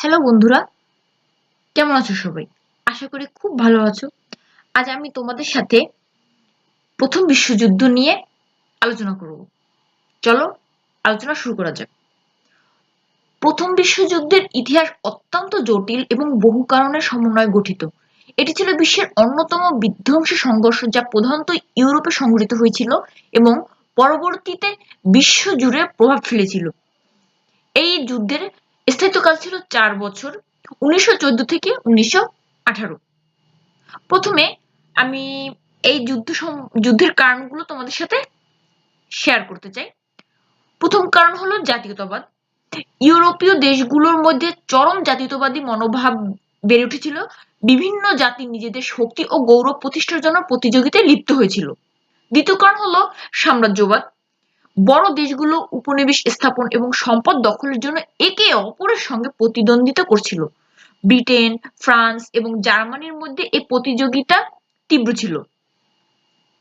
Hello বন্ধুরা, কেমন আছো সবাই? আশা করি খুব ভালো আছো। আজ আমি তোমাদের সাথে প্রথম বিশ্বযুদ্ধ নিয়ে আলোচনা করব। চলো, আলোচনা শুরু করা যাক। প্রথম বিশ্বযুদ্ধের ইতিহাস অত্যন্ত জটিল এবং বহু কারণের সমন্বয়ে গঠিত। এটি ছিল বিশ্বের অন্যতম বিধ্বংসী সংঘর্ষ যা প্রধানত ইউরোপে সংঘটিত হয়েছিল এবং পরবর্তীতে বিশ্বজুড়ে প্রভাব ফেলেছিল। এই যুদ্ধের স্থায়িত্বকাল ছিল চার বছর, উনিশশো থেকে উনিশশো প্রথমে আমি এই যুদ্ধ যুদ্ধের কারণগুলো তোমাদের সাথে শেয়ার করতে চাই। প্রথম কারণ হলো জাতীয়তাবাদ। ইউরোপীয় দেশগুলোর মধ্যে চরম জাতীয়তাবাদী মনোভাব বেড়ে উঠেছিল। বিভিন্ন জাতি নিজেদের শক্তি ও গৌরব প্রতিষ্ঠার জন্য প্রতিযোগিতায় লিপ্ত হয়েছিল। দ্বিতীয় কারণ হলো সাম্রাজ্যবাদ। বড় দেশগুলো উপনিবেশ স্থাপন এবং সম্পদ দখলের জন্য একে অপরের সঙ্গে প্রতিদ্বন্দ্বিতা করছিল। ব্রিটেন, ফ্রান্স এবং জার্মানির মধ্যে এই প্রতিযোগিতা তীব্র ছিল।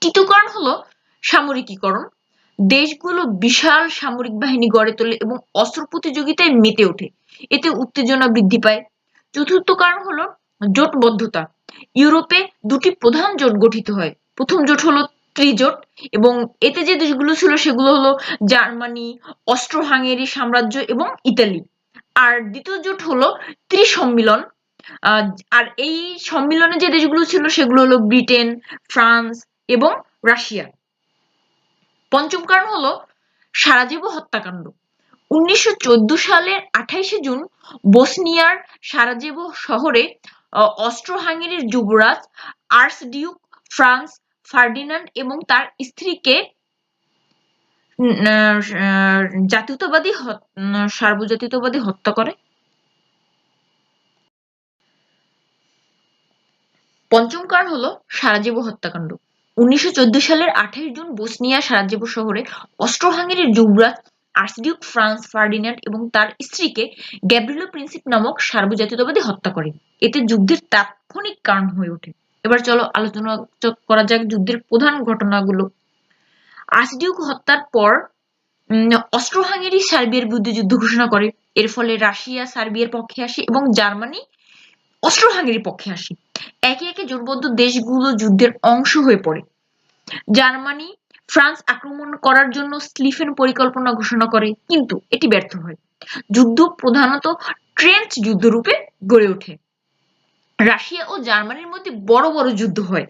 তৃতীয় কারণ হলো সামরিকীকরণ। দেশগুলো বিশাল সামরিক বাহিনী গড়ে তোলে এবং অস্ত্র প্রতিযোগিতায় মেতে ওঠে। এতে উত্তেজনা বৃদ্ধি পায়। চতুর্থ কারণ হলো জোটবদ্ধতা। ইউরোপে দুটি প্রধান জোট গঠিত হয়। প্রথম জোট হলো ত্রিজোট এবং এতে যে দেশগুলো ছিল সেগুলো হলো জার্মানি অস্ট্রো হাঙ্গেরি সাম্রাজ্য এবং ইতালি। আর দ্বিতীয় জোট হলো ত্রিসম্মিলন। আর এই সম্মিলনে যে দেশগুলো ছিল সেগুলো হলো ব্রিটেন, ফ্রান্স এবং রাশিয়া। পঞ্চম কারণ হলো সারাজীব হত্যাকাণ্ড। উনিশশো চোদ্দ সালের আঠাইশে জুন বসনিয়ার সারাজেভ শহরে অস্ট্রো হাঙ্গেরির যুবরাজ আর্সডিউক ফ্রান্স ফার্ডিনান্ড এবং তার স্ত্রীকে জাতীয়তাবাদী সার্বজাতীয়তাবাদী হত্যা করে। পঞ্চম কারণ হলো সারাজীব হত্যাকাণ্ড। উনিশশো চোদ্দ সালের আঠাশ জুন বসনিয়া সারাজীব শহরে অস্ট্রো হাঙ্গেরির যুবরাজ আর্সডিউক ফ্রান্স ফার্ডিনান্ড এবং তার স্ত্রীকে গ্যাব্রিলো প্রিন্সিপ নামক সার্বজাতীয়তাবাদী হত্যা করে এতে যুদ্ধের তাৎক্ষণিক কারণ হয়ে ওঠে। এবার চলো আলোচনা করা যাক যুদ্ধের প্রধান ঘটনাগুলো। আর্সডিউক হত্যার পর অস্ট্রো হাঙ্গেরি সার্বিয়ার বিরুদ্ধে যুদ্ধ ঘোষণা করে। এর ফলে রাশিয়া, সার্বিয়ার পক্ষে আসে এবং জার্মানি অস্ট্রো হাঙ্গেরির পক্ষে আসে। একে একে জোটবদ্ধ দেশগুলো যুদ্ধের অংশ হয়ে পড়ে। জার্মানি, ফ্রান্স আক্রমণ করার জন্য স্লিফেন পরিকল্পনা ঘোষণা করে, কিন্তু এটি ব্যর্থ হয়। যুদ্ধ প্রধানত ট্রেঞ্চ যুদ্ধরূপে গড়ে ওঠে। রাশিয়া ও জার্মানির মধ্যে বড় বড় যুদ্ধ হয়।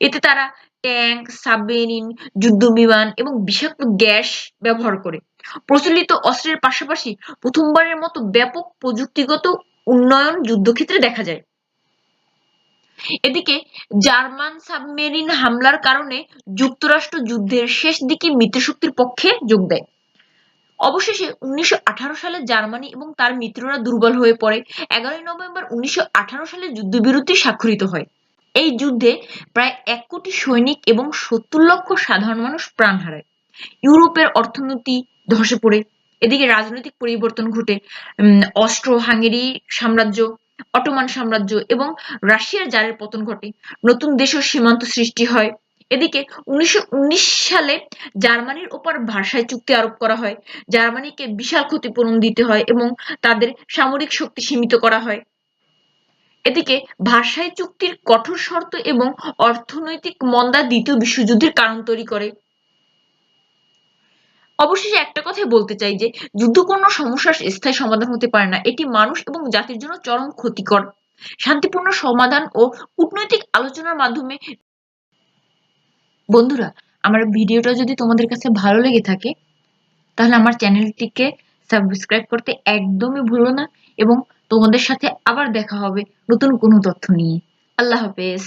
এতে তারা ট্যাঙ্ক, সাবমেরিন, যুদ্ধ বিমান এবং বিষাক্ত গ্যাস ব্যবহার করে। প্রচলিত অস্ত্রের পাশাপাশি প্রথমবারের মতো ব্যাপক প্রযুক্তিগত উন্নয়ন যুদ্ধক্ষেত্রে দেখা যায়। এদিকে জার্মান সাবমেরিন হামলার কারণে যুক্তরাষ্ট্র যুদ্ধের শেষ দিকে মিত্রশক্তির পক্ষে যোগ দেয়। অবশেষে উনিশশো আঠারো সালে জার্মানি এবং তার মিত্ররা দুর্বল হয়ে পড়ে। এগারোই নভেম্বর উনিশশো আঠারো সালে যুদ্ধবিরতি স্বাক্ষরিত হয়। এই যুদ্ধে প্রায় এক কোটি সৈনিক এবং সত্তর লক্ষ সাধারণ মানুষ প্রাণ হারায়। ইউরোপের অর্থনীতি ধসে পড়ে। এদিকে রাজনৈতিক পরিবর্তন ঘটে। অস্ট্রো হাঙ্গেরি সাম্রাজ্য, অটোমান সাম্রাজ্য এবং রাশিয়ার জারের পতন ঘটে। নতুন দেশের সীমান্ত সৃষ্টি হয়। এদিকে উনিশশো উনিশ সালে জার্মানির ওপর ভাষায় চুক্তি আরোপ করা হয়। জার্মানিকে বিশাল ক্ষতিপূরণ দিতে হয় এবং তাদের সামরিক শক্তি সীমিত করা হয়। এদিকে ভাষায় চুক্তির কঠোর শর্ত এবং অর্থনৈতিক মন্দা দ্বিতীয় বিশ্বযুদ্ধের কারণ তৈরি করে। অবশেষে একটা কথাই বলতে চাই যে, যুদ্ধ কোনো সমস্যার স্থায়ী সমাধান হতে পারে না। এটি মানুষ এবং জাতির জন্য চরম ক্ষতিকর। শান্তিপূর্ণ সমাধান ও কূটনৈতিক আলোচনার মাধ্যমে বন্ধুরা, আমার ভিডিওটা যদি তোমাদের কাছে ভালো লেগে থাকে, তাহলে আমার চ্যানেলটিকে সাবস্ক্রাইব করতে একদমই ভুলো না এবং তোমাদের সাথে আবার দেখা হবে নতুন কোনো তথ্য নিয়ে। আল্লাহ হাফেজ।